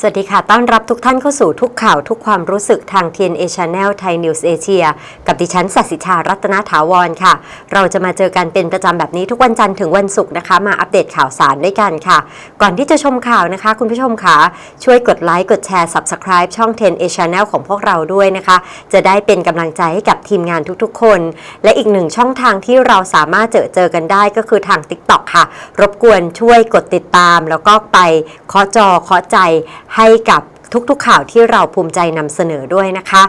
สวัสดีค่ะ ต้อนรับทุกท่านเข้าสู่ทุกข่าวทุกความรู้สึกทาง TNA Channel ไทย News Asia กับดิฉันสัสิชารัตนาถาวรค่ะ เราจะมาเจอกันเป็นประจำแบบนี้ทุกวันจันทร์ถึงวันศุกร์นะคะ มาอัปเดตข่าวสารด้วยกันค่ะ ก่อนที่จะชมข่าวนะคะ คุณผู้ชมค่ะ ช่วยกดไลค์กดแชร์ Subscribe ช่อง TNA Channel ของพวกเราด้วยนะคะ จะได้เป็นกำลังใจให้กับทีมงานทุกๆ คน และอีกหนึ่งช่องทางที่เราสามารถเจอเจอกันได้ก็คือทาง TikTok ค่ะ รบกวนช่วยกดติดตาม แล้วก็ไปเคาะจอเคาะใจให้กับทุกๆข่าวที่เราภูมิใจนำเสนอด้วยนะคะ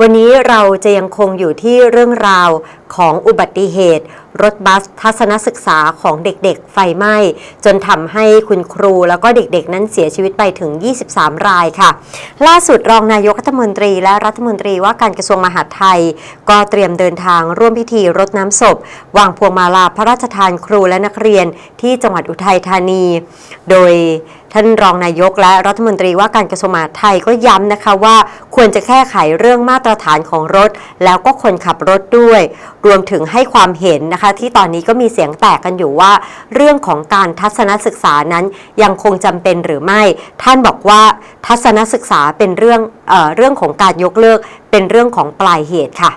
วันนี้เราจะยังคงอยู่ที่เรื่องราว ของอุบัติเหตุ รถบัสทัศนศึกษาของเด็กๆ ไฟไหม้ จนทำให้คุณครูแล้วก็เด็กๆ นั้นเสียชีวิตไปถึง 23 รายค่ะ ล่าสุดรองนายกรัฐมนตรีและรัฐมนตรีว่าการกระทรวงมหาดไทย ก็เตรียมเดินทางร่วมพิธีรดน้ำศพ วางพวงมาลาพระราชทานครูและนักเรียนที่จังหวัดอุทัยธานี โดยท่านรองนายกและรัฐมนตรีว่าการกระทรวงมหาดไทยก็ย้ำนะคะว่าควรจะแก้ไขเรื่องมาตรฐานของรถ แล้วก็คนขับรถด้วยรวมถึงให้ความเห็นนะคะ ที่ตอนนี้ก็มีเสียงแตกกันอยู่ว่า เรื่องของการทัศนศึกษานั้นยังคงจำเป็นหรือไม่ ท่านบอกว่าทัศนศึกษาเป็นเรื่องเออเรื่องของการยกเลิกเป็นเรื่องของปลายเหตุค่ะ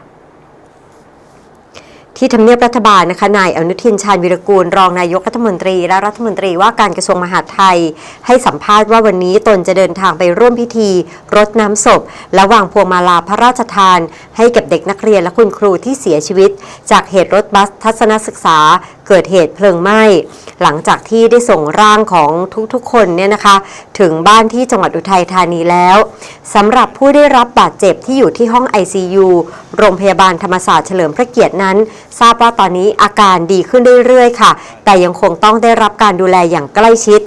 ที่ทำเนียบรัฐบาลนะคะนายอนุทินชาญวิรกูล รองนายกรัฐมนตรี และรัฐมนตรีว่าการกระทรวงมหาดไทย ให้สัมภาษณ์ว่าวันนี้ตนจะเดินทางไปร่วมพิธี รดน้ำศพ และวางพวงมาลาพระราชทาน ให้กับเด็กนักเรียนและคุณครูที่เสียชีวิต จากเหตุรถบัสทัศนศึกษา เกิดเหตุเพลิงไหม้ หลังจากที่ได้ส่งร่างของทุกๆ คนเนี่ยนะคะ ถึงบ้านที่จังหวัดอุทัยธานีแล้วสำหรับผู้ได้รับบาดเจ็บที่อยู่ที่ห้อง ICU โรงพยาบาลธรรมศาสตร์เฉลิมพระเกียรตินั้น ทราบว่าตอนนี้อาการดีขึ้นเรื่อยๆค่ะ แต่ยังคงต้องได้รับการดูแลอย่างใกล้ชิด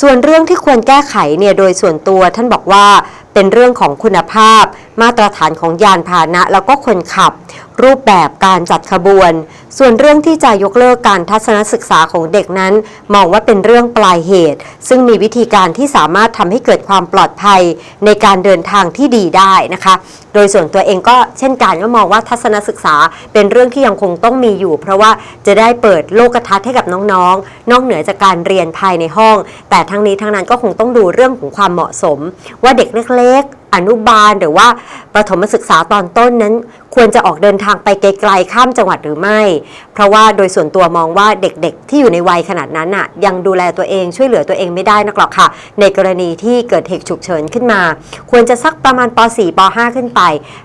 ส่วนเรื่องที่ควรแก้ไขเนี่ยโดยส่วนตัวท่านบอกว่าเป็นเรื่องของคุณภาพ มาตรฐานของยานพาหนะ แล้วก็คนขับ รูปแบบการจัดขบวน ส่วนเรื่องที่จะยกเลิกการทัศนศึกษาของเด็กนั้น มองว่าเป็นเรื่องปลายเหตุ ซึ่งมีวิธีการที่สามารถทำให้เกิดความปลอดภัยในการเดินทางที่ดีได้นะคะ โดยส่วนตัวเองก็เช่นกันก็มองว่าทัศนศึกษาเป็นเรื่องที่ยังคงต้องมีอยู่ เพราะว่าจะได้เปิดโลกทัศน์ให้กับน้องๆ นอกเหนือจากการเรียนภายในห้อง แต่ทั้งนี้ทั้งนั้นก็คงต้องดูเรื่องของความเหมาะสม ว่าเด็กเล็ก อนุบาลหรือว่าประถมศึกษาตอนต้นนั้น ควรจะออกเดินทางไปไกลๆข้ามจังหวัดหรือไม่ เพราะว่าโดยส่วนตัวมองว่าเด็กๆ ที่อยู่ในวัยขนาดนั้นน่ะยังดูแลตัวเองช่วยเหลือตัวเองไม่ได้นักหรอกค่ะ ในกรณีที่เกิดเหตุฉุกเฉินขึ้นมา ควรจะสักประมาณป .4 ป .5 ขึ้นไป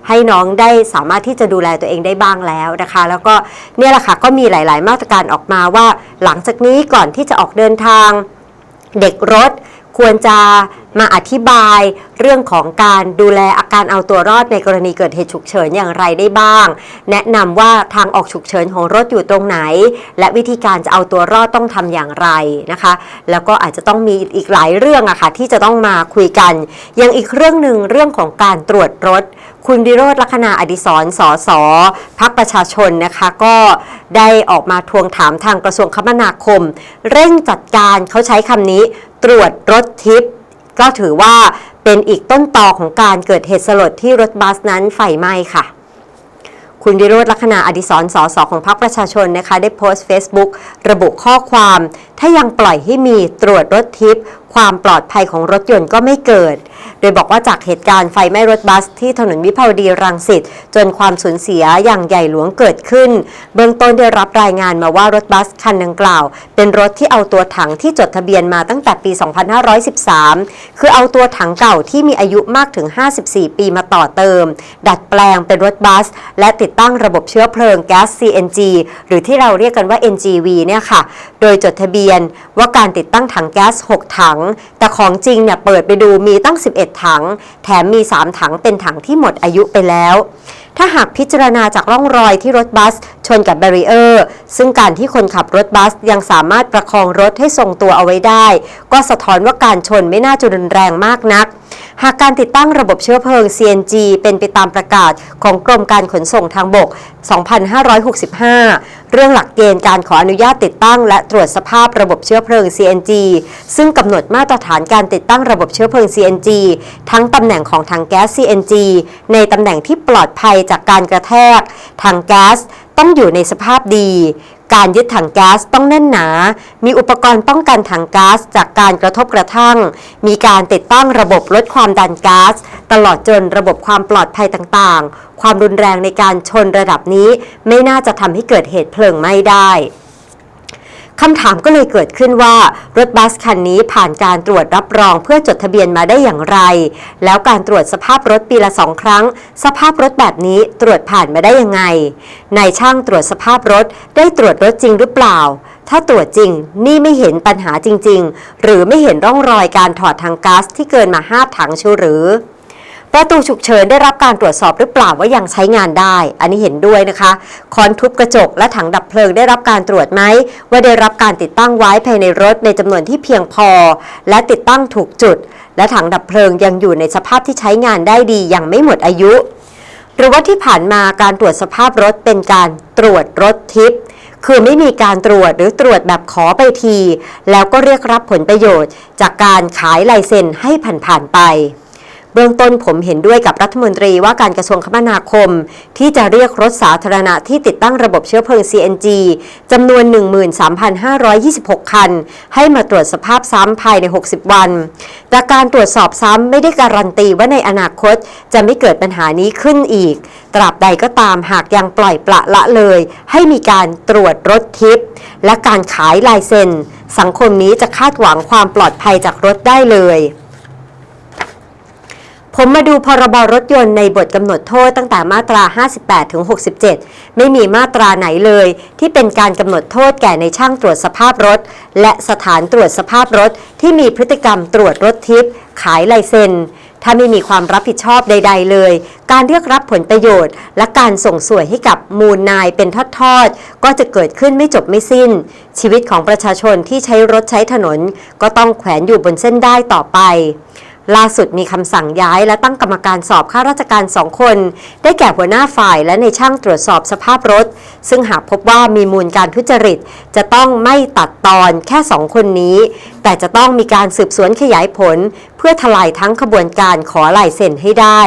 ให้น้องได้สามารถที่จะดูแลตัวเองได้บ้างแล้วนะคะ แล้วก็เนี่ยแหละค่ะก็มีหลาย ๆ มาตรการออกมาว่า หลังจากนี้ก่อนที่จะออกเดินทางเด็กรถควรจะ มาอธิบายเรื่องของการดูแลอาการเอาตัวรอดในกรณีเกิดเหตุฉุกเฉินอย่างไรได้บ้าง แนะนำว่าทางออกฉุกเฉินของรถอยู่ตรงไหน และวิธีการจะเอาตัวรอดต้องทำอย่างไรนะคะ แล้วก็อาจจะต้องมีอีกหลายเรื่องอะค่ะที่จะต้องมาคุยกันยังอีกเรื่องหนึ่งเรื่องของการตรวจรถ คุณวิโรธลักษณะอดิศรสอสอพักประชาชนนะคะก็ได้ออกมาทวงถามทางกระทรวงคมนาคม เร่งจัดการเขาใช้คำนี้ตรวจรถทิพย์ ก็ถือว่าเป็นอีกต้นตอของการเกิดเหตุสลดที่รถบัสนั้นไฟไหม้ค่ะคุณวิโรธลักษณะอดิศรสอสอของพรรคประชาชนนะคะ ได้โพสต์ Facebook ระบุข้อความ ถ้ายังปล่อยให้มีตรวจรถทิพย์ความปลอดภัยของรถยนต์ก็ไม่เกิด โดยบอกว่าจากเหตุการณ์ไฟไหม้รถบัสที่ถนนวิภาวดีรังสิตจนความสูญเสียอย่างใหญ่หลวงเกิดขึ้น เบื้องต้นได้รับรายงานมาว่ารถบัสคันดังกล่าว เป็นรถที่เอาตัวถังที่จดทะเบียนมาตั้งแต่ปี 2513 คือเอาตัวถังเก่าที่มีอายุมากถึง 54 ปีมาต่อเติม ดัดแปลงเป็นรถบัส และติดตั้งระบบเชื้อเพลิงแก๊ส CNG หรือที่เราเรียกกันว่า NGV เนี่ยค่ะ โดยจดทะเบียนว่าการติดตั้งถังแก๊ส 6 ถัง แต่ของจริงเนี่ยเปิดไปดูมีตั้ง11ถัง แถมมี 3 ถังเป็นถังที่หมดอายุไปแล้ว ถ้าหากพิจารณาจากร่องรอยที่รถบัส ชนกับแบรีเออร์ ซึ่งการที่คนขับรถบัสยังสามารถประคองรถให้ทรงตัวเอาไว้ได้ ก็สะท้อนว่าการชนไม่น่าจะรุนแรงมากนักหากการติดตั้งระบบเชื้อเพลิง CNG เป็นไปตามประกาศของกรมการขนส่งทางบก 2565 เรื่องหลักเกณฑ์การขออนุญาตติดตั้ง และตรวจสภาพระบบเชื้อเพลิง CNG ซึ่งกำหนดมาตรฐานการติดตั้งระบบเชื้อเพลิง CNG ทั้งตำแหน่งของถังแก๊ส CNG ในตำแหน่งที่ปลอดภัยจากการกระแทกถังแก๊สต้องอยู่ในสภาพดี การยึดถังแก๊สต้องแน่นหนา มีอุปกรณ์ป้องกันถังก๊าซจากการกระทบกระทั่ง มีการติดตั้งระบบลดความดันก๊าซตลอดจนระบบความปลอดภัยต่างๆ ความรุนแรงในการชนระดับนี้ ไม่น่าจะทำให้เกิดเหตุเพลิงไหม้ได้ คำถามก็เลยเกิดขึ้นว่ารถบัสคันนี้ผ่านการตรวจรับรองเพื่อจดทะเบียนมาได้อย่างไร แล้วการตรวจสภาพรถปีละสองครั้ง สภาพรถแบบนี้ตรวจผ่านมาได้ยังไงนายช่างตรวจสภาพรถได้ตรวจรถจริงหรือเปล่า ถ้าตรวจจริงนี่ไม่เห็นปัญหาจริง ๆ หรือไม่เห็นร่องรอยการถอดทางก๊าซที่เกินมาห้าถังชูหรือ ประตูฉุกเฉินได้รับการตรวจสอบหรือเปล่าว่ายังใช้งานได้ อันนี้เห็นด้วยนะคะคอนทุบกระจกและถังดับเพลิงได้รับการตรวจไหม ว่าได้รับการติดตั้งไว้ภายในรถในจำนวนที่เพียงพอ และติดตั้งถูกจุด และถังดับเพลิงยังอยู่ในสภาพที่ใช้งานได้ดียังไม่หมดอายุ หรือว่าที่ผ่านมาการตรวจสภาพรถเป็นการตรวจรถทิพย์คือไม่มีการตรวจหรือตรวจแบบขอไปที แล้วก็เรียกรับผลประโยชน์ จากการขายลายเซ็นให้ผ่านๆไป เบื้องต้นผมเห็นด้วยกับรัฐมนตรีว่าการกระทรวงคมนาคม ที่จะเรียกรถสาธารณะที่ติดตั้งระบบเชื้อเพลิง CNG จำนวน 13,526 คัน ให้มาตรวจสภาพซ้ำภายใน 60 วัน แต่การตรวจสอบซ้ำไม่ได้การันตีว่าในอนาคตจะไม่เกิดปัญหานี้ขึ้นอีก ตราบใดก็ตามหากยังปล่อยปละละเลย ให้มีการตรวจรถทิพย์และการขายลายเซ็นสังคมนี้จะคาดหวังความปลอดภัยจากรถได้เลย ผมมาดูพรบรถยนต์ในบทกำหนดโทษตั้งแต่มาตรา 58 ถึง 67 ไม่มีมาตราไหนเลย ที่เป็นการกำหนดโทษแก่ในช่างตรวจสภาพรถ และสถานตรวจสภาพรถ ที่มีพฤติกรรมตรวจรถทิพย์ขายลายเซ็นถ้าไม่มีความรับผิดชอบใด ๆ เลย การเรียกรับผลประโยชน์ และการส่งสวยให้กับมูลนายเป็นทอดๆ ก็จะเกิดขึ้นไม่จบไม่สิ้น ชีวิตของประชาชนที่ใช้รถใช้ถนน ก็ต้องแขวนอยู่บนเส้นได้ต่อไป ล่าสุดมีคำสั่งย้ายและตั้งกรรมการสอบข้าราชการสองคน ได้แก่หัวหน้าฝ่ายและในช่างตรวจสอบสภาพรถ ซึ่งหากพบว่ามีมูลการทุจริต จะต้องไม่ตัดตอนแค่สองคนนี้ แต่จะต้องมีการสืบสวนขยายผล เพื่อทลายทั้งขบวนการขอลายเซ็นให้ได้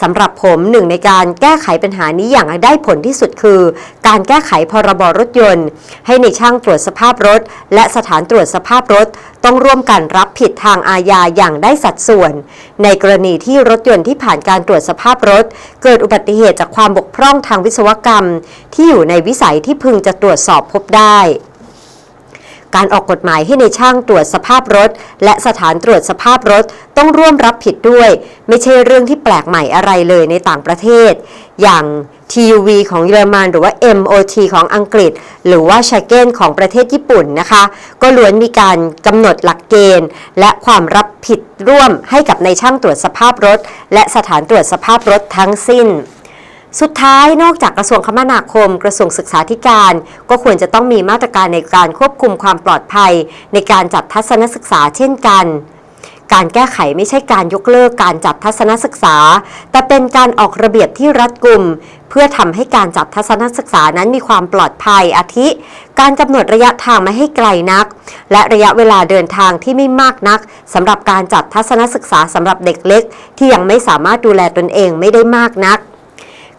สำหรับผมหนึ่งในการแก้ไขปัญหานี้อย่างได้ผลที่สุดคือ การแก้ไขพรบรถยนต์ ให้ในช่างตรวจสภาพรถ และสถานตรวจสภาพรถ ต้องร่วมกันรับผิดทางอาญาอย่างได้สัดส่วน ในกรณีที่รถยนต์ที่ผ่านการตรวจสภาพรถ เกิดอุบัติเหตุจากความบกพร่องทางวิศวกรรม ที่อยู่ในวิสัยที่พึงจะตรวจสอบพบได้ การออกกฎหมายให้ในช่างตรวจสภาพรถ และสถานตรวจสภาพรถต้องร่วมรับผิดด้วย ไม่ใช่เรื่องที่แปลกใหม่อะไรเลยในต่างประเทศ อย่าง TUV ของเยอรมันหรือว่า MOT ของอังกฤษ หรือว่าชาเกนของประเทศญี่ปุ่นนะคะ ก็ล้วนมีการกำหนดหลักเกณฑ์ และความรับผิดร่วมให้กับในช่างตรวจสภาพรถ และสถานตรวจสภาพรถทั้งสิ้น สุดท้ายนอกจากกระทรวงคมนาคม กระทรวงศึกษาธิการ ก็ควรจะต้องมีมาตรการในการควบคุมความปลอดภัย ในการจัดทัศนศึกษาเช่นกัน การแก้ไขไม่ใช่การยกเลิกการจัดทัศนศึกษา แต่เป็นการออกระเบียบที่รัดกุม เพื่อทำให้การจัดทัศนศึกษานั้นมีความปลอดภัยอาทิ การกำหนดระยะทางไม่ให้ไกลนัก และระยะเวลาเดินทางที่ไม่มากนักสำหรับการจัดทัศนศึกษาสำหรับเด็กเล็ก ที่ยังไม่สามารถดูแลตนเองไม่ได้มากนัก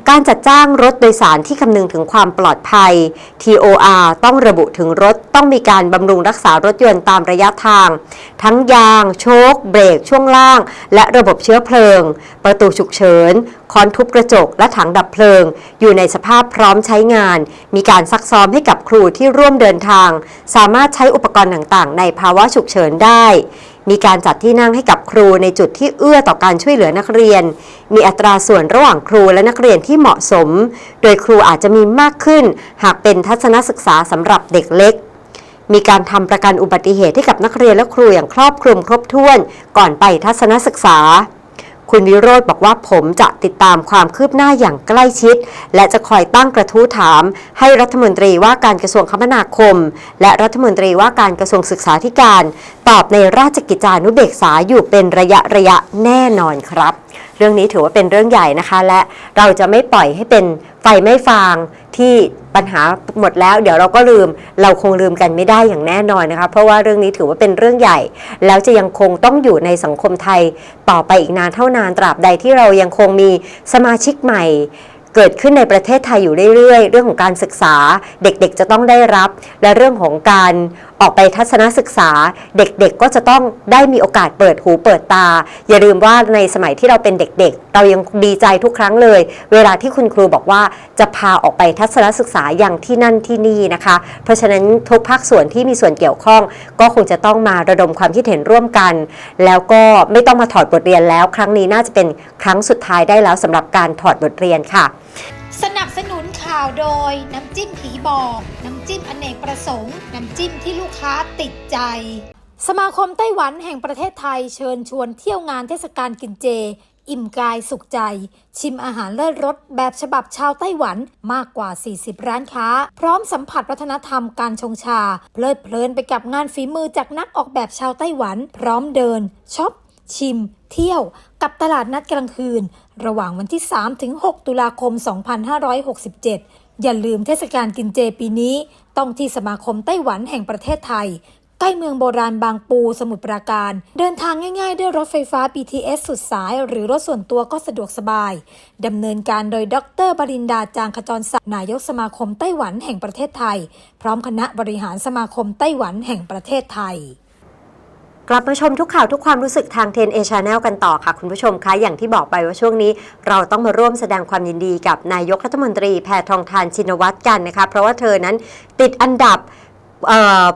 การจัดจ้างรถโดยสารที่คำนึงถึงความปลอดภัย TOR ต้องระบุถึงรถต้องมีการบำรุงรักษารถยนต์ตามระยะทาง ทั้งยาง โชค เบรก ช่วงล่าง และระบบเชื้อเพลิง ประตูฉุกเฉินคอนทุบกระจกและถังดับเพลิง อยู่ในสภาพพร้อมใช้งาน มีการซักซ้อมให้กับครูที่ร่วมเดินทาง สามารถใช้อุปกรณ์ต่างๆ ในภาวะฉุกเฉินได้ มีการจัดที่นั่งให้กับครูในจุดที่เอื้อต่อการช่วยเหลือนักเรียน มีอัตราส่วนระหว่างครูและนักเรียนที่เหมาะสม โดยครูอาจจะมีมากขึ้น หากเป็นทัศนศึกษาสำหรับเด็กเล็ก มีการทำประกันอุบัติเหตุให้กับนักเรียนและครูอย่างครอบคลุมครบถ้วน ก่อนไปทัศนศึกษา คุณวิโรธบอกว่าผมจะติดตามความคืบหน้าอย่างใกล้ชิด และจะคอยตั้งกระทู้ถาม ให้รัฐมนตรีว่าการกระทรวงคมนาคม และรัฐมนตรีว่าการกระทรวงศึกษาธิการ ตอบในราชกิจจานุเบกษาอยู่เป็นระยะระยะแน่นอนครับ เรื่องนี้ถือว่าเป็นเรื่องใหญ่นะคะ และเราจะไม่ปล่อยให้เป็นไฟไม่ฟาง ที่ปัญหาหมดแล้ว เดี๋ยวเราก็ลืมเราคงลืมกันไม่ได้อย่างแน่นอนนะคะ เพราะว่าเรื่องนี้ถือว่าเป็นเรื่องใหญ่ แล้วจะยังคงต้องอยู่ในสังคมไทยต่อไปอีกนานเท่านานตราบใดที่เรายังคงมีสมาชิกใหม่เกิดขึ้นในประเทศไทยอยู่เรื่อยๆ เรื่องของการศึกษาเด็กๆจะต้องได้รับ และเรื่องของการออกไปทัศนศึกษาเด็กๆก็จะต้องได้มีโอกาสเปิดหูเปิดตา อย่าลืมว่าในสมัยที่เราเป็นเด็กๆ เรายังดีใจทุกครั้งเลย เวลาที่คุณครูบอกว่าจะพาออกไปทัศนศึกษาอย่างที่นั่นที่นี่นะคะ เพราะฉะนั้นทุกภาคส่วนที่มีส่วนเกี่ยวข้อง ก็คงจะต้องมาระดมความคิดเห็นร่วมกัน แล้วก็ไม่ต้องมาถอดบทเรียนแล้ว ครั้งนี้น่าจะเป็นครั้งสุดท้ายได้แล้วสำหรับการถอดบทเรียนค่ะ สนับสนุน ข่าวโดยน้ำจิ้มผีบอก น้ำจิ้มอเนกประสงค์ น้ำจิ้มที่ลูกค้าติดใจ สมาคมไต้หวันแห่งประเทศไทยเชิญชวนเที่ยวงานเทศกาลกินเจ อิ่มกายสุขใจ ชิมอาหารเลิศรสแบบฉบับชาวไต้หวันมากกว่า 40 ร้านค้า พร้อมสัมผัสวัฒนธรรมการชงชา เพลิดเพลินไปกับงานฝีมือจากนักออกแบบชาวไต้หวัน พร้อมเดินช็อปชิม เที่ยวกับตลาดนัดกลางคืน ระหว่างวันที่ 3 ถึง 6 ตุลาคม 2567 อย่าลืมเทศกาลกินเจปีนี้ ต้องที่สมาคมไต้หวันแห่งประเทศไทย ใกล้เมืองโบราณบางปูสมุทรปราการ เดินทางง่ายๆ ด้วยรถไฟฟ้า BTS สุดสาย หรือรถส่วนตัวก็สะดวกสบาย ดำเนินการโดยดรบรินดาจางขจรศักดิ์นายกสมาคมไต้หวันแห่งประเทศไทย พร้อมคณะบริหารสมาคมไต้หวันแห่งประเทศไทย กลับมาชมทุกข่าวทุกความรู้สึกทางเทนเอชาแนลกันต่อค่ะ คุณผู้ชมคะอย่างที่บอกไปว่าช่วงนี้ เราต้องมาร่วมแสดงความยินดีกับนายกรัฐมนตรีแพทองทานชินวัตรกันนะคะเพราะว่าเธอนั้นติดอันดับ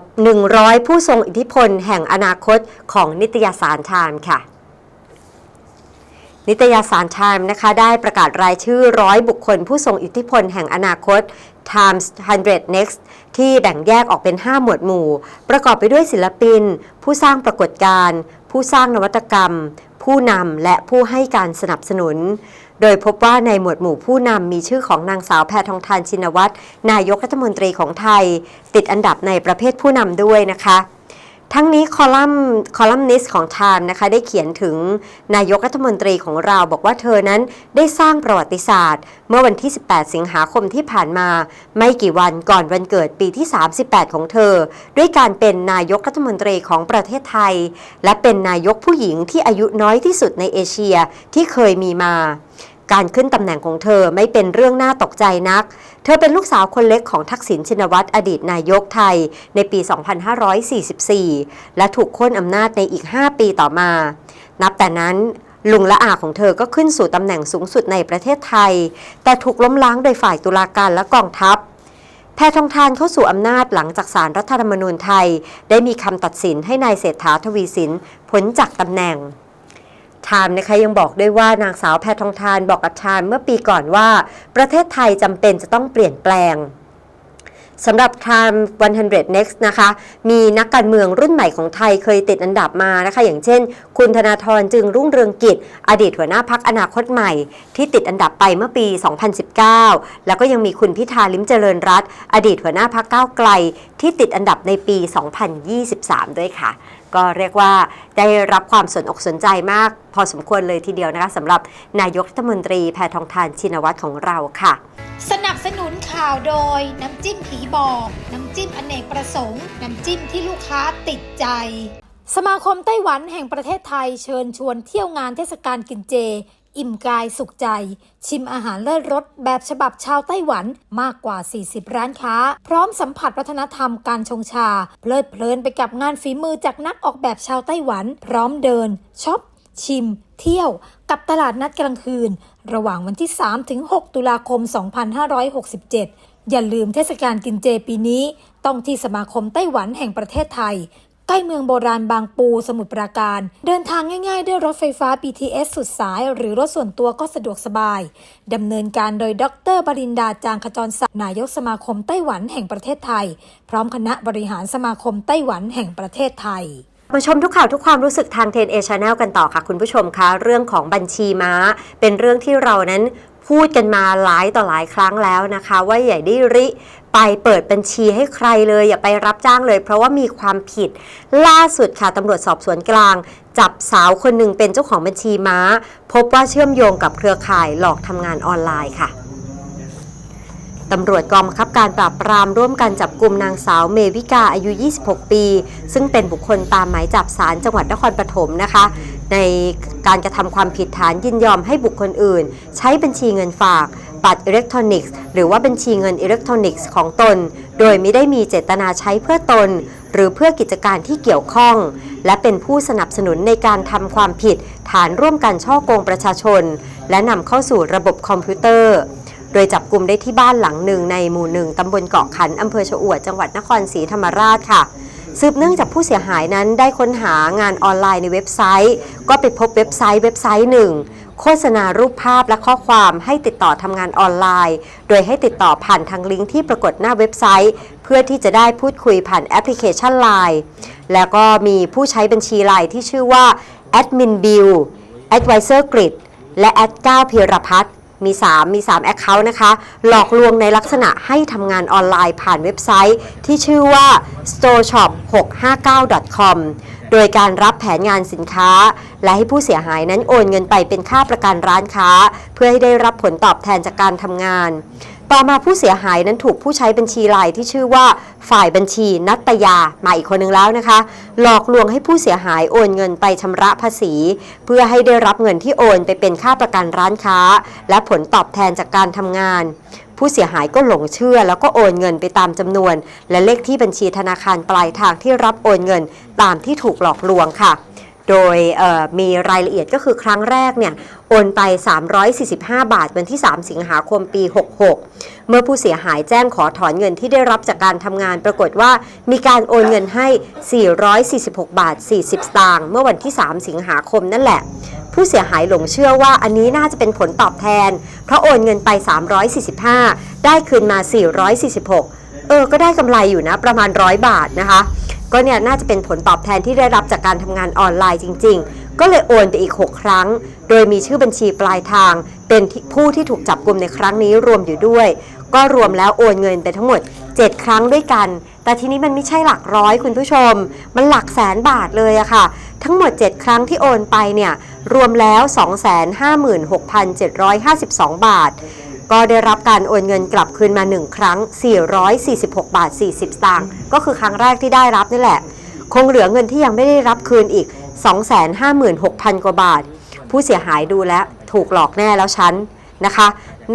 100 ผู้ทรงอิทธิพลแห่งอนาคตของนิตยสารไทม์ค่ะ นิตยสาร Time นะคะได้ประกาศรายชื่อร้อยบุคคลผู้ทรงอิทธิพลแห่งอนาคต Times 100 Next ที่แบ่งแยกออกเป็น 5 หมวดหมู่ ประกอบไปด้วยศิลปิน ผู้สร้างปรากฏการณ์ ผู้สร้างนวัตกรรม ผู้นำและผู้ให้การสนับสนุน โดยพบว่าในหมวดหมู่ผู้นำมีชื่อของนางสาวแพทองทานชินวัตรนายกรัฐมนตรีของไทย ติดอันดับในประเภทผู้นำด้วยนะคะ ทั้งนี้คอลัมน์คอลัมนิสของ Time นะคะได้เขียนถึงนายกรัฐมนตรีของเราบอกว่าเธอนั้นได้สร้างประวัติศาสตร์ เมื่อวันที่ 18 สิงหาคมที่ผ่านมา ไม่กี่วันก่อนวันเกิดปีที่ 38 ของเธอ ด้วยการเป็นนายกรัฐมนตรีของประเทศไทย และเป็นนายกผู้หญิงที่อายุน้อยที่สุดในเอเชียที่เคยมีมา การขึ้นตำแหน่งของเธอไม่เป็นเรื่องน่าตกใจนัก เธอเป็นลูกสาวคนเล็กของทักษิณชินวัตรอดีตนายกไทยในปี 2544 และถูกโค่นอำนาจในอีก 5 ปีต่อมา นับแต่นั้นลุงและอาของเธอก็ขึ้นสู่ตำแหน่งสูงสุดในประเทศไทย แต่ถูกล้มล้างโดยฝ่ายตุลาการและกองทัพแพทองทานเข้าสู่อำนาจหลังจากสารรัฐธรรมนูญไทย ได้มีคำตัดสินให้นายเศรษฐาทวีสินพ้นจากตำแหน่ง ไทม์นะคะยังบอกด้วยว่านางสาวแพทองทานบอกกับไทม์เมื่อปีก่อนว่า ประเทศไทยจำเป็นจะต้องเปลี่ยนแปลงสำหรับ Time 100 Next นะคะ มีนักการเมืองรุ่นใหม่ของไทยเคยติดอันดับมานะคะ อย่างเช่น คุณธนาธรจึงรุ่งเรืองกิจ อดีตหัวหน้าพักอนาคตใหม่ ที่ติดอันดับไปเมื่อปี 2019 แล้วก็ยังมีคุณพิธาลิมเจริญรัตอดีตหัวหน้าพักก้าวไกล ที่ติดอันดับในปี 2023 ด้วยค่ะ ก็เรียกว่าได้รับความสนอกสนใจมาก พอสมควรเลยทีเดียวนะคะสำหรับนายกรัฐมนตรีแพทองทานชินวัตรของเราค่ะ สนับสนุนข่าวโดย น้ำจิ้มผีบอก น้ำจิ้มอเนกประสงค์ น้ำจิ้มที่ลูกค้าติดใจ สมาคมไต้หวันแห่งประเทศไทยเชิญชวนเที่ยวงานเทศกาลกินเจ อิ่มกายสุขใจ ชิมอาหารเลิศรสแบบฉบับชาวไต้หวันมากกว่า 40 ร้านค้า พร้อมสัมผัสวัฒนธรรมการชงชา เพลิดเพลินไปกับงานฝีมือจากนักออกแบบชาวไต้หวัน พร้อมเดินช็อปชิม เที่ยว กับตลาดนัดกลางคืน ระหว่างวันที่3ถึง6ตุลาคม 2567 อย่าลืมเทศกาลกินเจปีนี้ ต้องที่สมาคมไต้หวันแห่งประเทศไทย ใกล้เมืองโบราณบางปูสมุทรปราการ เดินทางง่ายๆ ด้วยรถไฟฟ้า BTS สุดสาย หรือรถส่วนตัวก็สะดวกสบาย ดำเนินการโดยดรบรินดาจางขจรศักดิ์นายกสมาคมไต้หวันแห่งประเทศไทย พร้อมคณะบริหารสมาคมไต้หวันแห่งประเทศไทยมาชมทุกข่าวทุกความรู้สึกทางเทนเอชาแนลกันต่อค่ะคุณผู้ชมคะ เรื่องของบัญชีม้า เป็นเรื่องที่เรานั้น พูดกันมาหลายต่อหลายครั้งแล้วนะคะ ว่าอย่าได้ริไปเปิดบัญชีให้ใครเลยอย่าไปรับจ้างเลย เพราะว่ามีความผิด ล่าสุดค่ะตำรวจสอบสวนกลาง จับสาวคนหนึ่งเป็นเจ้าของบัญชีม้า พบว่าเชื่อมโยงกับเครือข่ายหลอกทำงานออนไลน์ค่ะ ตำรวจกองบังคับการปราบปรามร่วมกันจับกลุ่มนางสาวเมวิกาอายุ 26 ปี ซึ่งเป็นบุคคลตามหมายจับศาลจังหวัดนครปฐมนะคะ ในการกระทำความผิดฐานยินยอมให้บุคคลอื่น ใช้บัญชีเงินฝาก บัตรอิเล็กทรอนิกส์ หรือว่าบัญชีเงินอิเล็กทรอนิกส์ของตน โดยไม่ได้มีเจตนาใช้เพื่อตน หรือเพื่อกิจการที่เกี่ยวข้อง และเป็นผู้สนับสนุนในการทำความผิด ฐานร่วมกันช่อโกงประชาชน และนำเข้าสู่ระบบคอมพิวเตอร์ โดยจับกลุ่มได้ที่บ้านหลังหนึ่งในหมู่หนึ่งตำบลเกาะขันอำเภอชะอวดจังหวัดนครศรีธรรมราชค่ะ สืบเนื่องจากผู้เสียหายนั้นได้ค้นหางานออนไลน์ในเว็บไซต์ ก็ไปพบเว็บไซต์เว็บไซต์หนึ่งโฆษณารูปภาพและข้อความให้ติดต่อทำงานออนไลน์ โดยให้ติดต่อผ่านทางลิงก์ที่ปรากฏหน้าเว็บไซต์ เพื่อที่จะได้พูดคุยผ่านแอปพลิเคชัน Line แล้วก็มีผู้ใช้บัญชี Line ที่ชื่อว่า Admin Bill Advisor Grid และ Ad 9พีรพัฒน์ มี 3 มี 3 Account นะคะ หลอกลวงในลักษณะให้ทำงานออนไลน์ผ่านเว็บไซต์ ที่ชื่อว่า storeshop659.com โดยการรับแผนงานสินค้า และให้ผู้เสียหายนั้นโอนเงินไปเป็นค่าประกันร้านค้า เพื่อให้ได้รับผลตอบแทนจากการทำงาน ต่อมาผู้เสียหายนั้นถูกผู้ใช้บัญชีไลน์ที่ชื่อว่า ฝ่ายบัญชีนัตยามาอีกคนนึงแล้วนะคะ หลอกลวงให้ผู้เสียหายโอนเงินไปชำระภาษี เพื่อให้ได้รับเงินที่โอนไปเป็นค่าประกันร้านค้า และผลตอบแทนจากการทำงาน ผู้เสียหายก็หลงเชื่อ แล้วก็โอนเงินไปตามจำนวน และเลขที่บัญชีธนาคารปลายทางที่รับโอนเงินตามที่ถูกหลอกลวงค่ะ โดยมีรายละเอียดก็คือครั้งแรกเนี่ยโอนไป 345 บาทวันที่ 3 สิงหาคมปี 66 เมื่อผู้เสียหายแจ้งขอถอนเงินที่ได้รับจากการทำงานปรากฏว่ามีการโอนเงินให้ 446 บาท 40 สตางค์เมื่อวันที่ 3 สิงหาคมนั่นแหละ ผู้เสียหายหลงเชื่อว่าอันนี้น่าจะเป็นผลตอบแทน เพราะโอนเงินไป 345 ได้คืนมา 446 เออ ก็ได้กำไรอยู่นะประมาณ 100 บาทนะคะ ก็เนี่ยน่าจะเป็นผลตอบแทนที่ได้รับจากการทำงานออนไลน์จริง ๆ ก็เลยโอนไปอีก 6 ครั้ง โดยมีชื่อบัญชีปลายทาง เป็นผู้ที่ถูกจับกลุ่มในครั้งนี้รวมอยู่ด้วย ก็รวมแล้วโอนเงินไปทั้งหมด 7 ครั้งด้วยกัน แต่ทีนี้มันไม่ใช่หลักร้อยคุณผู้ชม มันหลักแสนบาทเลยอะค่ะ ทั้งหมด 7 ครั้งที่โอนไปเนี่ยรวมแล้ว 256,752 บาท ก็ได้รับการโอนเงินกลับคืนมา 1 ครั้ง 446 บาท 40 สตางค์ก็คือครั้งแรกที่ได้รับนี่แหละ คงเหลือเงินที่ยังไม่ได้รับคืนอีก 256,000 กว่าบาท ผู้เสียหายดูแล้วถูกหลอกแน่แล้วฉันนะคะ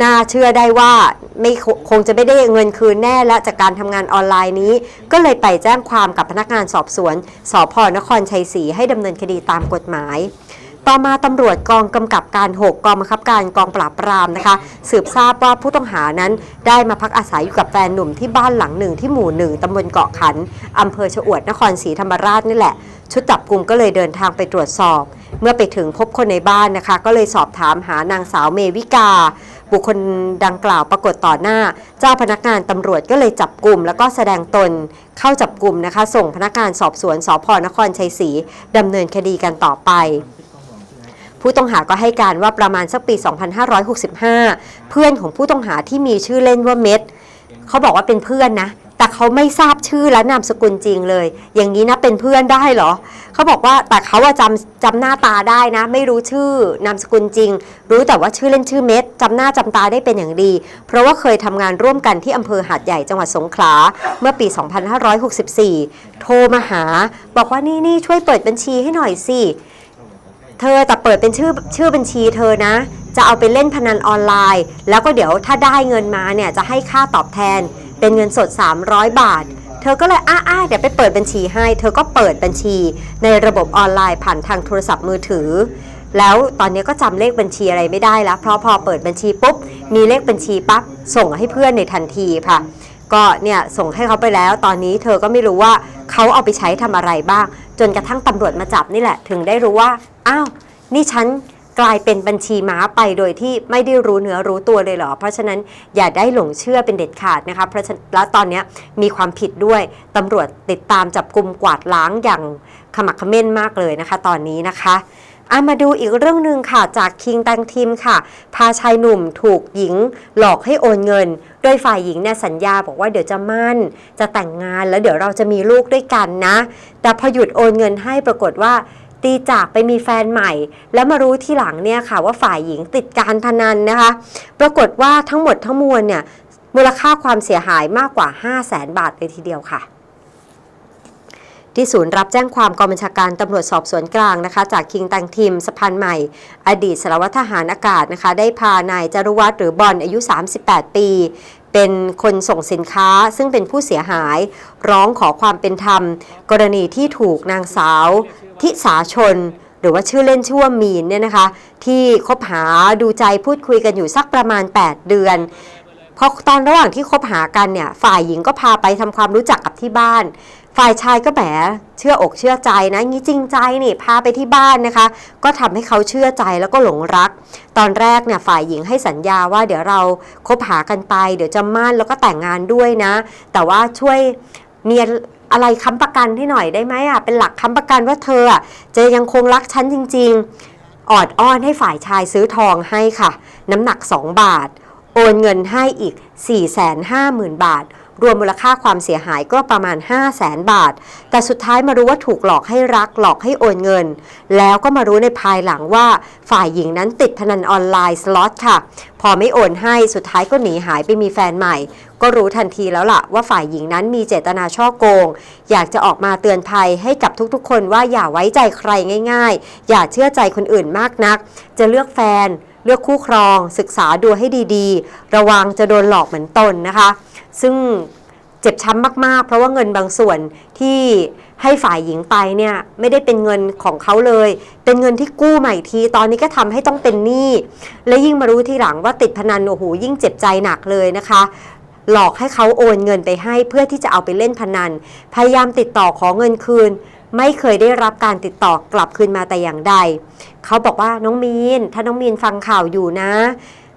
น่าเชื่อได้ว่าไม่คคงจะไม่ได้เงินคืนแน่และจากการทำงานออนไลน์นี้ ก็เลยไปแจ้งความกับพนักงานสอบสวนสพนครชัยศรีให้ดำเนินคดีตามกฎหมาย ต่อมาตำรวจกองกำกับการ 6 กองบังคับการกองปราบปรามนะคะ สืบทราบว่าผู้ต้องหานั้นได้มาพักอาศัยอยู่กับแฟนหนุ่มที่บ้านหลังหนึ่งที่หมู่หนึ่งตำบลเกาะขันอำเภอชะอวดนครศรีธรรมราชนี่แหละ ชุดจับกลุ่มก็เลยเดินทางไปตรวจสอบ เมื่อไปถึงพบคนในบ้านนะคะ ก็เลยสอบถามหานางสาวเมวิกา บุคคลดังกล่าวปรากฏต่อหน้า เจ้าพนักงานตำรวจก็เลยจับกลุ่ม แล้วก็แสดงตนเข้าจับกลุ่มนะคะ ส่งพนักงานสอบสวนสพนครชัยศรีดำเนินคดีกันต่อไป ผู้ต้องหาก็ให้การว่าประมาณสักปี 2565 เพื่อนของผู้ต้องหาที่มีชื่อเล่นว่าเม็ดเขาบอกว่าเป็นเพื่อนนะ แต่เขาไม่ทราบชื่อและนามสกุลจริงเลย อย่างนี้นะเป็นเพื่อนได้เหรอ เขาบอกว่าแต่เขาอะจำจำหน้าตาได้นะ ไม่รู้ชื่อนามสกุลจริง รู้แต่ว่าชื่อเล่นชื่อเม็ดจำหน้าจำตาได้เป็นอย่างดี เพราะว่าเคยทำงานร่วมกันที่อำเภอหาดใหญ่จังหวัดสงขลาเมื่อปี 2564 โทรมาหา บอกว่านี่นี่ช่วยเปิดบัญชีให้หน่อยสิ เธอแต่เปิดเป็นชื่อชื่อบัญชีเธอนะ จะเอาไปเล่นพนันออนไลน์ แล้วก็เดี๋ยวถ้าได้เงินมาเนี่ยจะให้ค่าตอบแทน เป็นเงินสด 300 บาท เธอก็เลยอ้าอ้าเดี๋ยวไปเปิดบัญชีให้ เธอก็เปิดบัญชีในระบบออนไลน์ผ่านทางโทรศัพท์มือถือ แล้วตอนนี้ก็จำเลขบัญชีอะไรไม่ได้แล้ว เพราะพอเปิดบัญชีปุ๊บมีเลขบัญชีปั๊บส่งให้เพื่อนในทันทีค่ะ ก็เนี่ยส่งให้เขาไปแล้ว ตอนนี้เธอก็ไม่รู้ว่า เขาเอาไปใช้ทำอะไรบ้าง จนกระทั่งตำรวจมาจับนี่แหละ ถึงได้รู้ว่า อ้าว นี่ฉันกลายเป็นบัญชีม้าไปโดยที่ไม่ได้รู้เนื้อรู้ตัวเลยเหรอ เพราะฉะนั้นอย่าได้หลงเชื่อเป็นเด็ดขาดนะคะเพราะแล้วตอนนี้มีความผิดด้วยตำรวจติดตามจับกลุ่มกวาดล้างอย่างขมักขม้นมากเลยนะคะ ตอนนี้นะคะอามาดูอีกเรื่องหนึ่งค่ะจากคิงตังทีมค่ะ พาชายหนุ่มถูกหญิงหลอกให้โอนเงิน โดยฝ่ายหญิงเนี่ยสัญญาบอกว่าเดี๋ยวจะมั่น จะแต่งงานแล้วเดี๋ยวเราจะมีลูกด้วยกันนะ แต่พอหยุดโอนเงินให้ปรากฏว่าตีจากไปมีแฟนใหม่ แล้วมารู้ที่หลังเนี่ยค่ะว่าฝ่ายหญิงติดการพนันนะคะ ปรากฏว่าทั้งหมดทั้งมวลเนี่ยมูลค่าความเสียหายมากกว่า 5 0 0แสนบาทเลยทีเดียวค่ะ ที่ศูนย์รับแจ้งความกองบัญชาการตำรวจสอบสวนกลางนะคะ จากคิงตังทีมสะพานใหม่ อดีตสารวัตรทหารอากาศนะคะ ได้พานายจรุวัฒน์หรือบอลอายุ 38 ปีเป็นคนส่งสินค้าซึ่งเป็นผู้เสียหาย ร้องขอความเป็นธรรม กรณีที่ถูกนางสาว ทิสาชน หรือว่าชื่อเล่นชื่อว่ามีนเนี่ยนะคะ ที่คบหาดูใจพูดคุยกันอยู่สักประมาณ 8 เดือนพอตอนระหว่างที่คบหากันเนี่ยฝ่ายหญิงก็พาไปทำความรู้จักกับที่บ้าน ฝ่ายชายก็แหมเชื่ออกเชื่อใจนะงี้จริงใจนี่พาไปที่บ้านนะคะ ก็ทำให้เขาเชื่อใจแล้วก็หลงรัก ตอนแรกเนี่ยฝ่ายหญิงให้สัญญาว่าเดี๋ยวเราคบหากันไปเดี๋ยวจะมั่นแล้วก็แต่งงานด้วยนะ แต่ว่าช่วยเมียอะไรค้ำประกันให้หน่อยได้ไหมอะเป็นหลักค้ำประกันว่าเธออะจะยังคงรักฉันจริง ๆ ออดอ้อนให้ฝ่ายชายซื้อทองให้ค่ะ น้ำหนัก 2 บาท โอนเงินให้อีก 450,000 บาท รวมมูลค่าความเสียหายก็ประมาณ 5 0 0แสนบาท แต่สุดท้ายมารู้ว่าถูกหลอกให้รักหลอกให้โอนเงิน แล้วก็มารู้ในภายหลังว่าฝ่ายหญิงนั้นติดพนันออนไลน์สล็อตค่ะ พอไม่โอนให้สุดท้ายก็หนีหายไปมีแฟนใหม่ ก็รู้ทันทีแล้วล่ะว่าฝ่ายหญิงนั้นมีเจตนาช่อโกง อยากจะออกมาเตือนภัยให้กับทุกๆ คนว่าอย่าไว้ใจใครง่าย ๆ อย่าเชื่อใจคนอื่นมากนัก จะเลือกแฟน เลือกคู่ครอง ศึกษาดูให้ดีๆ ระวังจะโดนหลอกเหมือนตนนะคะ ซึ่งเจ็บช้ำมากๆ เพราะว่าเงินบางส่วนที่ให้ฝ่ายหญิงไปเนี่ยไม่ได้เป็นเงินของเขาเลย เป็นเงินที่กู้ใหม่ที ตอนนี้ก็ทำให้ต้องเป็นหนี้ และยิ่งมารู้ทีหลังว่าติดพนันโอ้โหยิ่งเจ็บใจหนักเลยนะคะ หลอกให้เขาโอนเงินไปให้เพื่อที่จะเอาไปเล่นพนัน พยายามติดต่อขอเงินคืน ไม่เคยได้รับการติดต่อกลับคืนมาแต่อย่างใด เขาบอกว่าน้องมีน ถ้าน้องมีนฟังข่าวอยู่นะ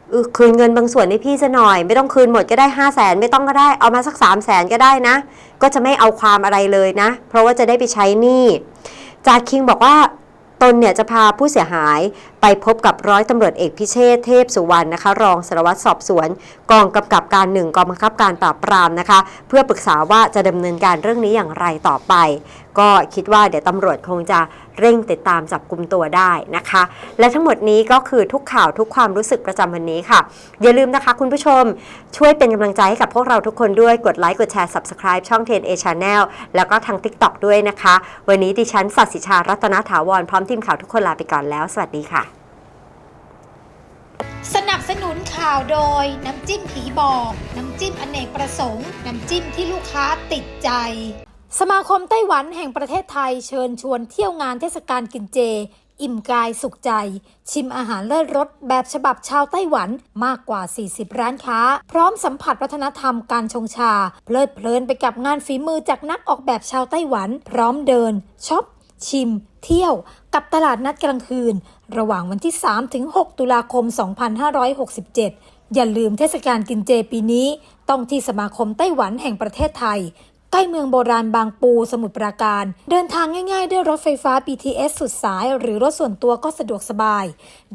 เออคืนเงินบางส่วนให้พี่ซะหน่อย ไม่ต้องคืนหมดก็ได้ห้าแสนไม่ต้องก็ได้เอามาสักสามแสนก็ได้นะ ก็จะไม่เอาความอะไรเลยนะ เพราะว่าจะได้ไปใช้หนี้จาคิงบอกว่าตนเนี่ยจะพาผู้เสียหาย พบกับร้อยตำรวจเอกพิเชษเทพสุวรรณนะคะ รองสารวัตรสอบสวน กองกำกับการหนึ่งกองบังคับการปราบปรามนะคะ เพื่อปรึกษาว่าจะดำเนินการเรื่องนี้อย่างไรต่อไป ก็คิดว่าเดี๋ยวตำรวจคงจะเร่งติดตามจับกลุ่มตัวได้นะคะ และทั้งหมดนี้ก็คือทุกข่าวทุกความรู้สึกประจำวันนี้ค่ะ อย่าลืมนะคะคุณผู้ชมช่วยเป็นกำลังใจให้กับพวกเราทุกคนด้วยกดไลค์กดแชร์ Subscribe ช่อง 10A Channel แล้วก็ทาง TikTok ด้วยนะคะ วันนี้ดิฉันสัตสิชารัตนถาวรพร้อมทีมข่าวทุกคนลาไปก่อนแล้ว สวัสดีค่ะ สนับสนุนข่าวโดยน้ำจิ้มผีบอก น้ำจิ้มอเนกประสงค์ น้ำจิ้มที่ลูกค้าติดใจ สมาคมไต้หวันแห่งประเทศไทยเชิญชวนเที่ยวงานเทศกาลกินเจ อิ่มกายสุขใจ ชิมอาหารเลิศรสแบบฉบับชาวไต้หวันมากกว่า 40 ร้านค้า พร้อมสัมผัสวัฒนธรรมการชงชา เพลิดเพลินไปกับงานฝีมือจากนักออกแบบชาวไต้หวัน พร้อมเดินช็อปชิม เที่ยว กับตลาดนัดกลางคืน ระหว่างวันที่ 3 ถึง 6 ตุลาคม 2567 อย่าลืมเทศกาลกินเจปีนี้ ต้องที่สมาคมไต้หวันแห่งประเทศไทย ใกล้เมืองโบราณบางปูสมุทรปราการ เดินทางง่ายๆ ด้วยรถไฟฟ้า BTS สุดสาย หรือรถส่วนตัวก็สะดวกสบาย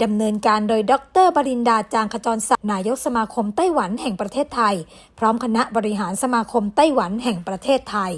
ดำเนินการโดยดรบรินดาจางขจรศักดิ์นายกสมาคมไต้หวันแห่งประเทศไทย พร้อมคณะบริหารสมาคมไต้หวันแห่งประเทศไทย